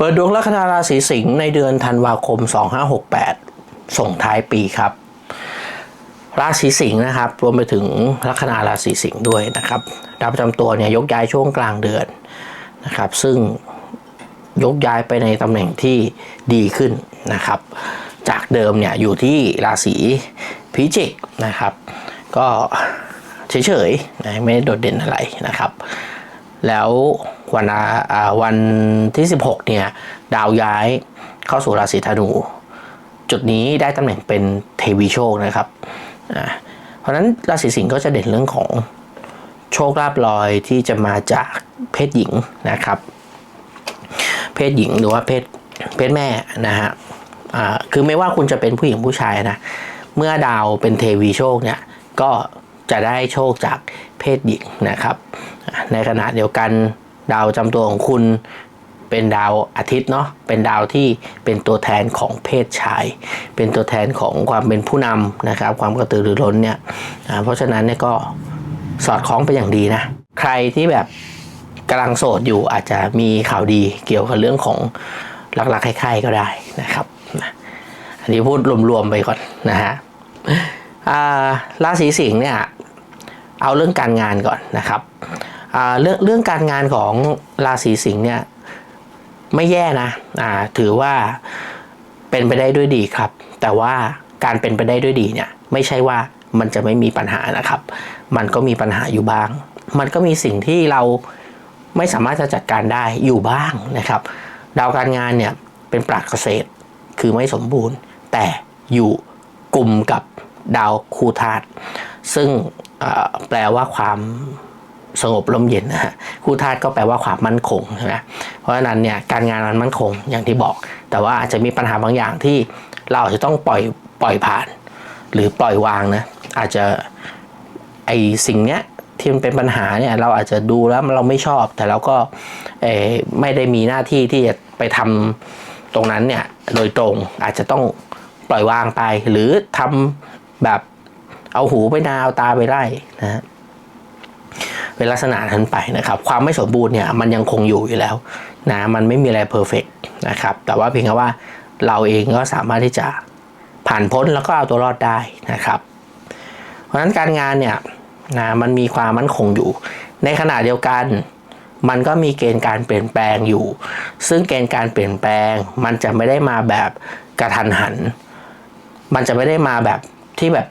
เปิดดวงลัคนาราศีสิงห์ในเดือนธันวาคม 2568 ส่งท้ายปีครับ ราศีสิงห์นะครับ รวมไปถึงลัคนาราศีสิงห์ด้วยนะครับดาวประจำตัวเนี่ยยกย้ายช่วงกลางเดือนนะครับ ซึ่งยกย้ายไปในตำแหน่งที่ดีขึ้นนะครับ จากเดิมเนี่ยอยู่ที่ราศีพิจิกนะครับ ก็เฉยๆนะไม่ได้โดดเด่นอะไรนะครับ แล้ววันวันที่ 16 เนี่ย ดาวย้ายเข้าสู่ราศีธนู จุดนี้ได้ตำแหน่งเป็นเทวีโชคนะครับ เพราะนั้นราศีสิงห์ก็จะเด่นเรื่องของโชคลาภลอยที่จะมาจากเพศหญิงนะครับ เพศหญิงหรือว่าเพศเพศแม่นะฮะคือไม่ว่าคุณจะเป็นผู้หญิงผู้ชายนะ เมื่อดาวเป็นเทวีโชคเนี่ย ก็จะได้โชคจากเพศหญิงนะครับ ในขณะเดียวกันดาวจำตัวของคุณเป็นดาวอาทิตย์เนาะ เป็นดาวที่เป็นตัวแทนของเพศชาย เป็นตัวแทนของความเป็นผู้นำนะครับ ความกระตือรือร้นเนี่ยเพราะฉะนั้นเนี่ยก็สอดคล้องไปอย่างดีนะ ใครที่แบบกำลังโสดอยู่อาจจะมีข่าวดีเกี่ยวกับเรื่องของรักๆใคร่ๆก็ได้นะครับ อันนี้พูดรวมๆไปก่อนนะฮะราศีสิงห์เนี่ยเอาเรื่องการงานก่อนนะครับ เรื่องเรื่องการงานของราศีสิงห์เนี่ยไม่แย่นะอ่าถือว่าเป็นไปได้ด้วยดีครับ แต่ว่าการเป็นไปได้ด้วยดีเนี่ยไม่ใช่ว่ามันจะไม่มีปัญหานะครับ มันก็มีปัญหาอยู่บ้าง มันก็มีสิ่งที่เราไม่สามารถจะจัดการได้อยู่บ้างนะครับ ดาวการงานเนี่ยเป็นปรากเกษตรคือไม่สมบูรณ์ แต่อยู่กลุ่มกับดาวคูธาตุซึ่งแปลว่าความ สงบลมเย็นนะฮะคูธาตุก็แปลว่าความมั่นคงใช่ไหมเพราะฉะนั้นเนี่ยการงานมันมั่นคงอย่างที่บอก แต่ว่าอาจจะมีปัญหาบางอย่างที่เราอาจจะต้องปล่อยปล่อยผ่าน หรือปล่อยวางนะอาจจะไอสิ่งเนี้ยที่มันเป็นปัญหาเนี่ยเราอาจจะดูแล้วเราไม่ชอบ แต่เราก็เออไม่ได้มีหน้าที่ที่จะไปทำตรงนั้นเนี่ยโดยตรงอาจจะต้องปล่อยวางไป หรือทำแบบเอาหูไปนาเอาตาไปไล่นะฮะ เป็นลักษณะนั้นไปนะครับความไม่สมบูรณ์เนี่ยมันยังคงอยู่อยู่แล้วนะมันไม่มีอะไรเพอร์เฟกนะครับแต่ว่าเพียงแค่ว่าเราเองก็สามารถที่จะผ่านพ้นแล้วก็เอาตัวรอดได้นะครับ เพราะฉะนั้นการงานเนี่ยนะมันมีความมั่นคงอยู่ ในขณะเดียวกัน มันก็มีเกณฑ์การเปลี่ยนแปลงอยู่ ซึ่งเกณฑ์การเปลี่ยนแปลง มันจะไม่ได้มาแบบกระทันหัน มันจะไม่ได้มาแบบที่แบบ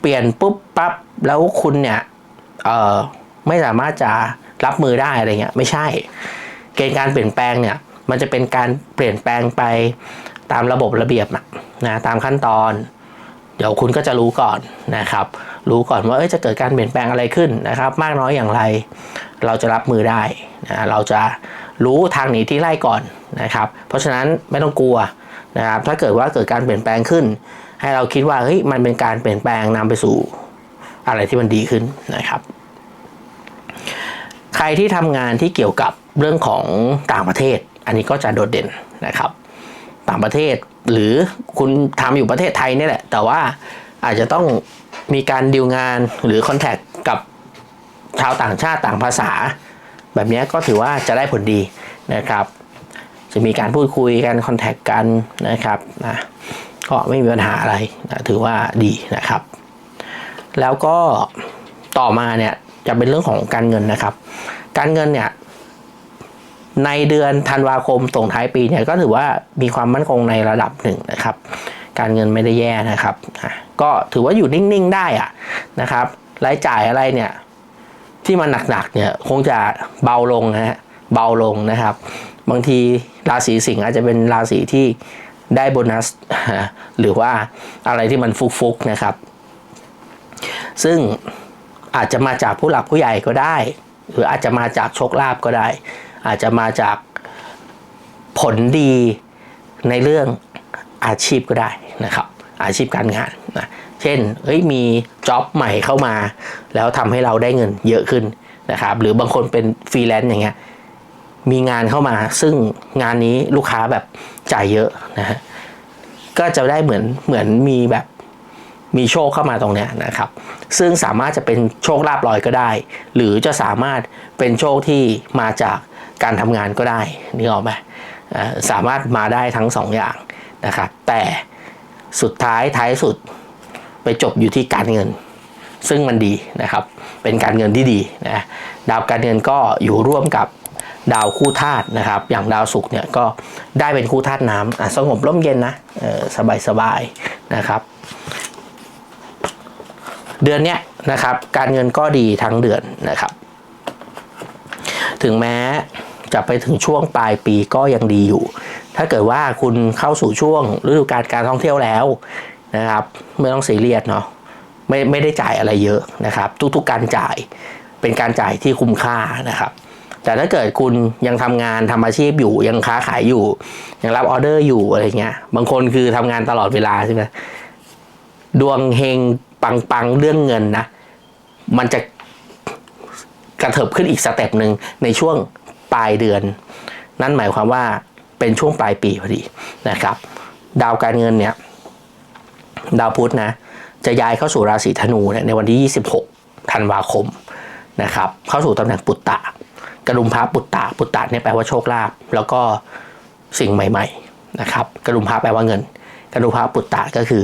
เปลี่ยนปุ๊บปั๊บแล้วคุณเนี่ยเอ่อ ไม่สามารถจะรับมือได้อะไรเงี้ยไม่ใช่ เกณฑ์การเปลี่ยนแปลงเนี่ย มันจะเป็นการเปลี่ยนแปลงไปตามระบบระเบียบอะนะตามขั้นตอน เดี๋ยวคุณก็จะรู้ก่อนนะครับ รู้ก่อนว่าจะเกิดการเปลี่ยนแปลงอะไรขึ้นนะครับ มากน้อยอย่างไร เราจะรับมือได้นะเราจะรู้ทางหนีที่ไล่ก่อนนะครับ เพราะฉะนั้นไม่ต้องกลัวนะครับถ้าเกิดว่าเกิดการเปลี่ยนแปลงขึ้น ให้เราคิดว่าเฮ้ยมันเป็นการเปลี่ยนแปลงนำไปสู่อะไรที่มันดีขึ้นนะครับ ใครที่ทำงานที่เกี่ยวกับเรื่องของต่างประเทศ อันนี้ก็จะโดดเด่นนะครับ ต่างประเทศหรือคุณทำอยู่ประเทศไทยนี่แหละ แต่ว่าอาจจะต้องมีการดีลงานหรือคอนแทคกับชาวต่างชาติต่างภาษา แบบนี้ก็ถือว่าจะได้ผลดีนะครับ จะมีการพูดคุยกันคอนแทคกันนะครับนะก็ไม่มีปัญหาอะไรนะถือว่าดีนะครับ แล้วก็ต่อมาเนี่ย จะเป็นเรื่องของการเงินนะครับ การเงินเนี่ยในเดือนธันวาคมส่งท้ายปีเนี่ยก็ถือว่ามีความมั่นคงในระดับหนึ่งนะครับ การเงินไม่ได้แย่นะครับก็ถือว่าอยู่นิ่งๆได้อะนะครับรายจ่ายอะไรเนี่ยที่มันหนักๆเนี่ยคงจะเบาลงนะฮะเบาลงนะครับ บางทีราศีสิงห์อาจจะเป็นราศีที่ได้โบนัส หรือว่าอะไรที่มันฟุกๆนะครับ ซึ่ง อาจจะมาจากผู้หลักผู้ใหญ่ก็ได้ หรืออาจจะมาจากโชคลาภก็ได้ อาจจะมาจากผลดีในเรื่องอาชีพก็ได้นะครับ อาชีพการงานนะเช่นเฮ้ยมีจ็อบใหม่เข้ามา แล้วทำให้เราได้เงินเยอะขึ้นนะครับ หรือบางคนเป็นฟรีแลนซ์อย่างเงี้ยมีงานเข้ามา ซึ่งงานนี้ลูกค้าแบบจ่ายเยอะนะฮะก็จะได้เหมือนเหมือนมีแบบ มีโชคเข้ามาตรงเนี้ยนะครับ ซึ่งสามารถจะเป็นโชคลาภลอยก็ได้ หรือจะสามารถเป็นโชคที่มาจากการทำงานก็ได้นี่ออกไหมสามารถมาได้ทั้งสองอย่างนะครับ แต่สุดท้ายท้ายสุดไปจบอยู่ที่การเงิน ซึ่งมันดีนะครับ เป็นการเงินที่ดีนะดาวการเงินก็อยู่ร่วมกับดาวคู่ธาตุนะครับ อย่างดาวศุกร์เนี่ยก็ได้เป็นคู่ธาตุน้ำอะสงบร่มเย็นนะเออสบายสบายๆนะครับ เดือนเนี้ยนะครับการเงินก็ดีทั้งเดือนนะครับ ถึงแม้จะไปถึงช่วงปลายปีก็ยังดีอยู่ ถ้าเกิดว่าคุณเข้าสู่ช่วงฤดูการการท่องเที่ยวแล้วนะครับไม่ต้องซียเรียสเนาะไม่ไม่ได้จ่ายอะไรเยอะนะครับ ทุกๆการจ่ายเป็นการจ่ายที่คุ้มค่านะครับ แต่ถ้าเกิดคุณยังทำงานทำอาชีพอยู่ยังค้าขายอยู่ ยังรับออเดอร์อยู่อะไรเงี้ย บางคนคือทำงานตลอดเวลาใช่ไหมดวงเฮง ปังๆเรื่องเงินนะ มันจะกระเถิบขึ้นอีกสเต็ปหนึ่งในช่วงปลายเดือน นั่นหมายความว่าเป็นช่วงปลายปีพอดีนะครับ ดาวการเงินเนี่ยดาวพุธนะ จะย้ายเข้าสู่ราศีธนูเนี่ยในวันที่ 26 ธันวาคมนะครับ เข้าสู่ตำแหน่งปุตตะ กระดุมพระปุตตะ ปุตตะเนี่ยแปลว่าโชคลาภแล้วก็สิ่งใหม่ ๆ นะครับ กระดุมพระแปลว่าเงิน กระดุมพระปุตตะก็คือ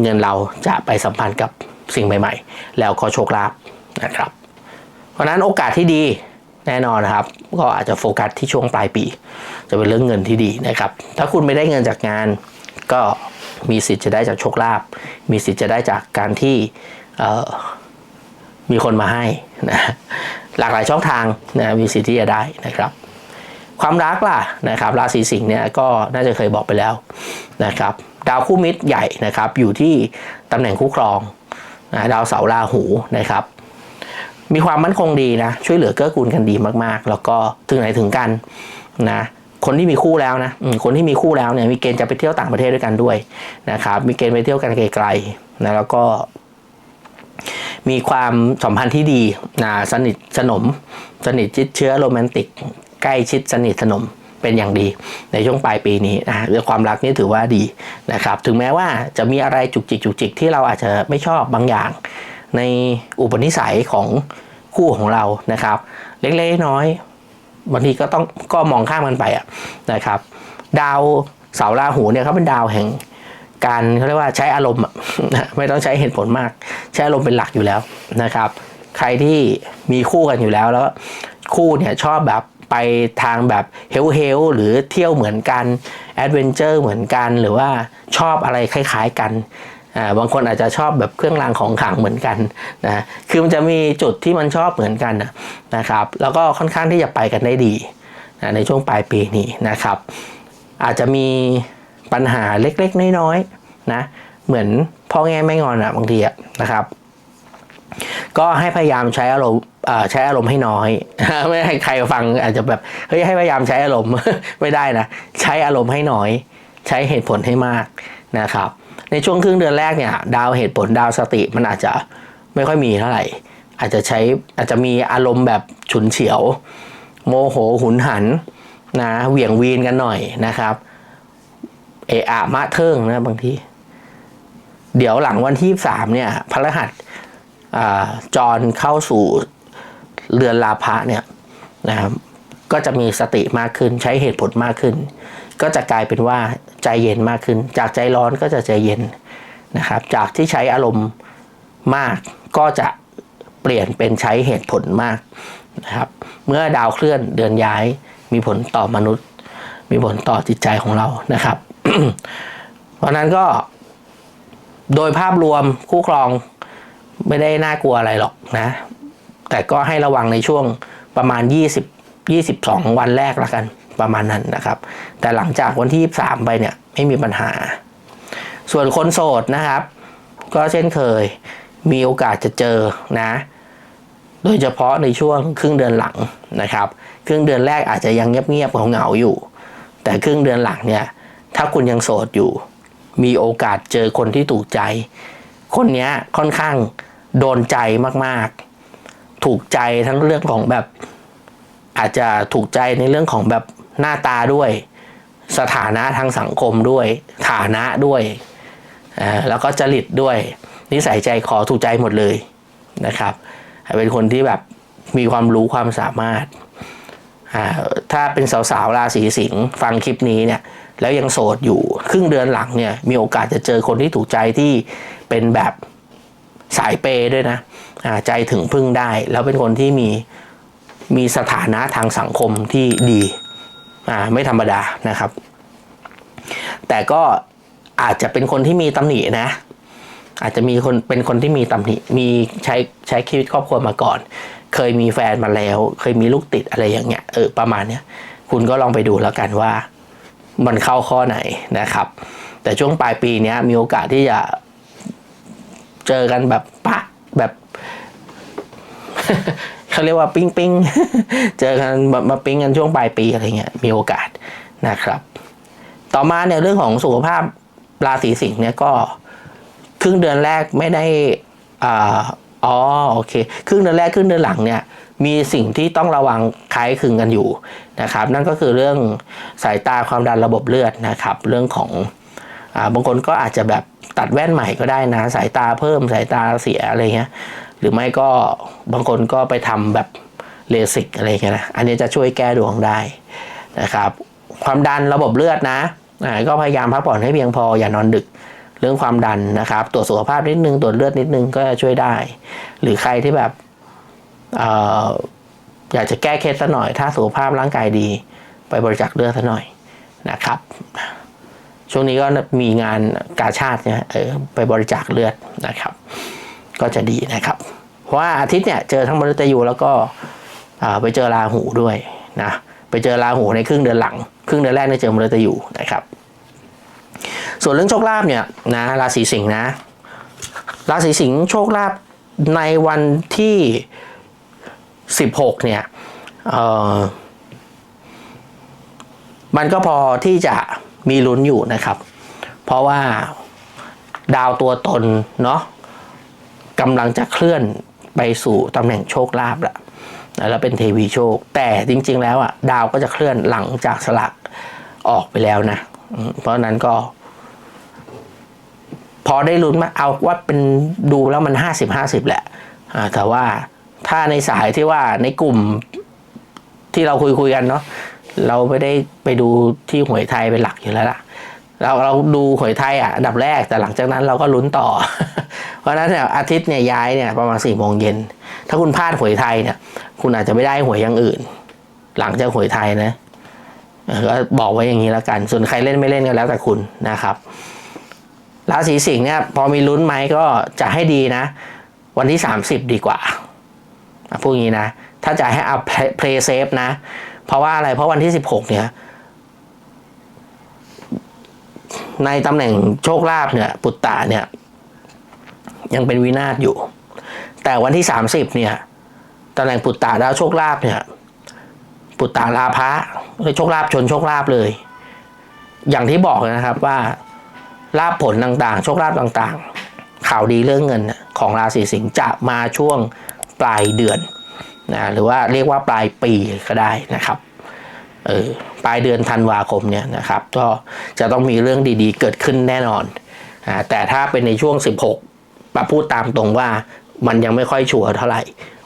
เงินเราจะไปสัมพันธ์กับสิ่งใหม่ๆ แล้วก็โชคลาภนะครับ เพราะนั้นโอกาสที่ดีแน่นอนนะครับ ก็อาจจะโฟกัสที่ช่วงปลายปี จะเป็นเรื่องเงินที่ดีนะครับ ถ้าคุณไม่ได้เงินจากงาน ก็มีสิทธิ์จะได้จากโชคลาภมีสิทธิ์จะได้จากการที่มีคนมาให้นะหลากหลายช่องทางนะมีสิทธิ์ที่จะได้นะครับ ความรักล่ะนะครับ ราศีสิงห์เนี่ยก็น่าจะเคยบอกไปแล้วนะครับ ดาวคู่มิตรใหญ่นะครับ อยู่ที่ตำแหน่งคู่ครองนะดาวเสาราหูนะครับ มีความมั่นคงดีนะ ช่วยเหลือเกื้อกูลกันดีมากๆ แล้วก็ถึงไหนถึงกันนะคนที่มีคู่แล้วนะคนที่มีคู่แล้วเนี่ยมีเกณฑ์จะไปเที่ยวต่างประเทศด้วยกันด้วยนะครับ มีเกณฑ์ไปเที่ยวกันไกลๆนะแล้วก็ มีความสัมพันธ์ที่ดีนะสนิทสนม สนิทชิดเชื้อโรแมนติก ใกล้ชิดสนิทสนม เป็นอย่างดีในช่วงปลายปีนี้นะเรื่องความรักนี่ถือว่าดีนะครับ ถึงแม้ว่าจะมีอะไรจุกจิกจุกจิกที่เราอาจจะไม่ชอบบางอย่าง ในอุปนิสัยของคู่ของเรานะครับ เล็กๆน้อยบางทีก็ต้องก็มองข้ามมันไปอะนะครับ ดาวเสาราหูเนี่ยเขาเป็นดาวแห่งการเขาเรียกว่าใช้อารมณ์อะไม่ต้องใช้เหตุผลมาก ใช้อารมณ์เป็นหลักอยู่แล้วนะครับ ใครที่มีคู่กันอยู่แล้วแล้ว คู่เนี่ยชอบแบบ ไปทางแบบเฮลเฮลหรือเที่ยวเหมือนกันแอดเวนเจอร์เหมือนกัน หรือว่าชอบอะไรคล้าย ๆกันบางคนอาจจะชอบแบบเครื่องรางของขลังเหมือนกันนะคือมันจะมีจุดที่มันชอบเหมือนกันนะครับ แล้วก็ค่อนข้างที่จะไปกันได้ดีนะในช่วงปลายปีนี้นะครับ อาจจะมีปัญหาเล็กๆ น้อยๆนะเหมือนพ่อแง่ไม่งอนอะบางทีอะนะครับ ก็ให้พยายามใช้อารมณ์ ใช้อารมณ์ให้น้อย ไม่ให้ใครฟังอาจจะแบบเฮ้ยให้พยายามใช้อารมณ์ไม่ได้นะใช้อารมณ์ให้น้อย ใช้เหตุผลให้มากนะครับ ในช่วงครึ่งเดือนแรกเนี่ย ดาวเหตุผลดาวสติมันอาจจะไม่ค่อยมีเท่าไหร่ อาจจะใช้อาจจะมีอารมณ์แบบฉุนเฉียว โมโหหุนหันนะเหวี่ยงวีนกันหน่อยนะครับเอะอะมะเทิงนะบางทีเดี๋ยวหลังวันที่สามเนี่ยพระรหัสอ่าจรเข้าสู่ เรือนลาภะเนี่ยนะครับก็จะมีสติมากขึ้นใช้เหตุผลมากขึ้น ก็จะกลายเป็นว่าใจเย็นมากขึ้น จากใจร้อนก็จะใจเย็นนะครับ จากที่ใช้อารมณ์มากก็จะเปลี่ยนเป็นใช้เหตุผลมากนะครับ เมื่อดาวเคลื่อนเดือนย้ายมีผลต่อมนุษย์ มีผลต่อจิตใจของเรานะครับ เพราะนั้นก็ โดยภาพรวมคู่ครองไม่ได้น่ากลัวอะไรหรอกนะ แต่ก็ให้ระวังในช่วงประมาณ 20 22 วันแรกละกันประมาณนั้นนะครับ แต่หลังจากวันที่ 23 ไปเนี่ยไม่มีปัญหา ส่วนคนโสดนะครับ ก็เช่นเคยมีโอกาสจะเจอนะ โดยเฉพาะในช่วงครึ่งเดือนหลังนะครับ ครึ่งเดือนแรกอาจจะยังเงียบๆเหงาๆอยู่ แต่ครึ่งเดือนหลังเนี่ยถ้าคุณยังโสดอยู่ มีโอกาสเจอคนที่ถูกใจ คนเนี้ยค่อนข้างโดนใจมากๆ ถูกใจทั้งเรื่องของแบบ อาจจะถูกใจในเรื่องของแบบหน้าตาด้วย สถานะทางสังคมด้วย ฐานะด้วยแล้วก็จริตด้วย นิสัยใจคอถูกใจหมดเลยนะครับ เป็นคนที่แบบมีความรู้ความสามารถ ถ้าเป็นสาวๆราศีสิงห์ฟังคลิปนี้เนี่ย แล้วยังโสดอยู่ครึ่งเดือนหลังเนี่ย มีโอกาสจะเจอคนที่ถูกใจที่เป็นแบบสายเปย์ด้วยนะ ใจถึงพึ่งได้ แล้วเป็นคนที่มีมีสถานะทางสังคมที่ดีไม่ธรรมดานะครับ แต่ก็อาจจะเป็นคนที่มีตำหนินะ อาจจะมีคนเป็นคนที่มีตำหนิมีใช้ใช้ชีวิตครอบครัวมาก่อน เคยมีแฟนมาแล้ว เคยมีลูกติดอะไรอย่างเงี้ยเออประมาณเนี้ยคุณก็ลองไปดูแล้วกันว่ามันเข้าข้อไหนนะครับ แต่ช่วงปลายปีเนี้ยมีโอกาสที่จะเจอกันแบบปะแบบ เขาเรียกว่าปิ้งปิ้งเจอกันมาปิ้งกันช่วงปลายปีอะไรเงี้ยมีโอกาสนะครับ ต่อมาเนี่ยเรื่องของสุขภาพราศีสิงห์เนี่ยก็ครึ่งเดือนแรกไม่ได้อ่าอ๋อโอเคครึ่งเดือนแรกครึ่งเดือนหลังเนี่ยมีสิ่งที่ต้องระวังคล้ายคลึงกันอยู่นะครับ นั่นก็คือเรื่องสายตาความดันระบบเลือดนะครับ เรื่องของอบางคนก็อาจจะแบบตัดแว่นใหม่ก็ได้นะ สายตาเพิ่มสายตาเสียอะไรเงี้ย หรือไม่ก็บางคนก็ไปทำแบบเลสิกอะไรเงี้ยนะ อันนี้จะช่วยแก้ดวงได้นะครับ ความดันระบบเลือดนะก็พยายามพักผ่อนให้เพียงพออย่านอนดึกเรื่องความดันนะครับ ตรวจสุขภาพนิดนึงตรวจเลือดนิดนึงก็จะช่วยได้ หรือใครที่แบบอออยากจะแก้เคล็ดซะหน่อย ถ้าสุขภาพร่างกายดี ไปบริจาคเลือดซะหน่อยนะครับ ช่วงนี้ก็มีงานกาชาติเนี่ยไปบริจาคเลือดนะครับ ก็จะดีนะครับ เพราะว่าอาทิตย์เนี่ยเจอทั้งมฤตยูแล้วก็ไปเจอราหูด้วยนะไปเจอราหูในครึ่งเดือนหลัง ครึ่งเดือนแรกเนี่ยเจอมฤตยูนะครับ ส่วนเรื่องโชคลาภเนี่ยนะราศีสิงห์นะ ราศีสิงห์โชคลาภในวันที่ 16เนี่ยเออมันก็พอที่จะมีลุ้นอยู่นะครับ เพราะว่าดาวตัวตนเนาะ กำลังจะเคลื่อนไปสู่ตำแหน่งโชคลาภแล้วแล้วเป็นเทวีโชค แต่จริง ๆ แล้วอะดาวก็จะเคลื่อนหลังจากสลักออกไปแล้วนะ เพราะนั้นก็ พอได้ลุ้นมาเอาว่าเป็นดูแล้วมันห้าสิบห้าสิบแหละแต่ว่าถ้าในสายที่ว่าในกลุ่มที่เราคุยคุยกันเนาะเราไม่ได้ไปดูที่หวยไทยเป็นหลักอยู่แล้วล่ะ เราเราดูหวยไทยอะอันดับแรกแต่หลังจากนั้นเราก็ลุ้นต่อ เพราะฉะนั้นเนี่ยอาทิตย์เนี่ยย้ายเนี่ยประมาณสี่โมงเย็น ถ้าคุณพลาดหวยไทยเนี่ย คุณอาจจะไม่ได้หวยอย่างอื่น หลังจากหวยไทยนะก็บอกไว้อย่างนี้แล้วกัน ส่วนใครเล่นไม่เล่นก็แล้วแต่คุณนะครับ ราศีสิงห์เนี่ยพอมีลุ้นไหมก็จะให้ดีนะ วันที่ 30 ดีกว่าพูดงนี้นะ ถ้าจะให้เอาเพลย์เซฟนะ เพราะว่าอะไร เพราะวันที่ 16 เนี่ย ในตำแหน่งโชคลาภเนี่ย ปุตตะเนี่ย ยังเป็นวินาศอยู่ แต่วันที่ 30 เนี่ยตำแหน่งปุตตะดาวโชคลาภเนี่ย ปุตตะลาภะเลยโชคลาภชนโชคลาภเลย อย่างที่บอกนะครับว่าลาภผลต่างๆ โชคลาภต่างๆ ข่าวดีเรื่องเงินของราศีสิงห์จะมาช่วงปลายเดือนนะหรือว่าเรียกว่าปลายปีก็ได้นะครับเออปลายเดือนธันวาคมเนี่ยนะครับ ก็จะต้องมีเรื่องดีๆ เกิดขึ้นแน่นอนอ่าแต่ถ้าเป็นในช่วง 16 มาพูดตามตรงว่ามันยังไม่ค่อยชัวร์เท่าไหร่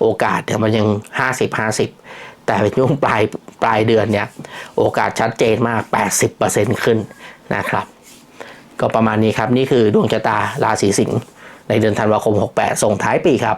โอกาสเนี่ยมันยัง 50 50 แต่เป็นช่วงปลายปลายเดือนเนี่ย โอกาสชัดเจนมาก 80%ขึ้นนะครับ ก็ประมาณนี้ครับ นี่คือดวงชะตาราศีสิงห์ในเดือนธันวาคม 68 ส่งท้ายปีครับ